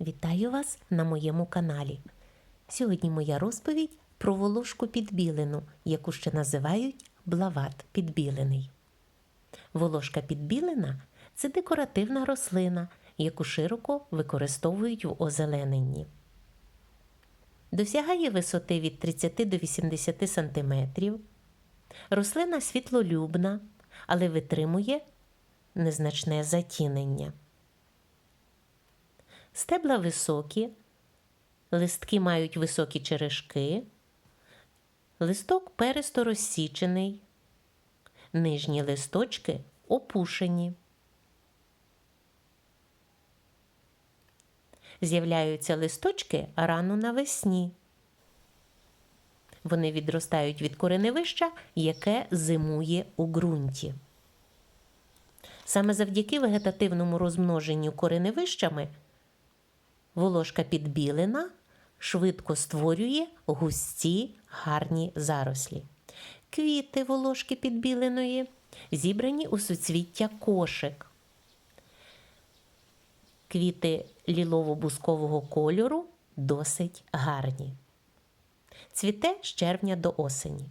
Вітаю вас на моєму каналі. Сьогодні моя розповідь про волошку підбілену, яку ще називають блават підбілений. Волошка підбілена це декоративна рослина, яку широко використовують в озелененні. Досягає висоти від 30 до 80 см. Рослина світлолюбна, але витримує незначне затінення. Стебла високі, листки мають високі черешки, листок пересто розсічений, нижні листочки опушені. З'являються листочки рано навесні. Вони відростають від кореневища, яке зимує у ґрунті. Саме завдяки вегетативному розмноженню кореневищами волошка підбілена швидко створює густі гарні зарослі. Квіти волошки підбіленої зібрані у суцвіття кошик. Квіти лілово-бускового кольору досить гарні. Цвіте з червня до осені.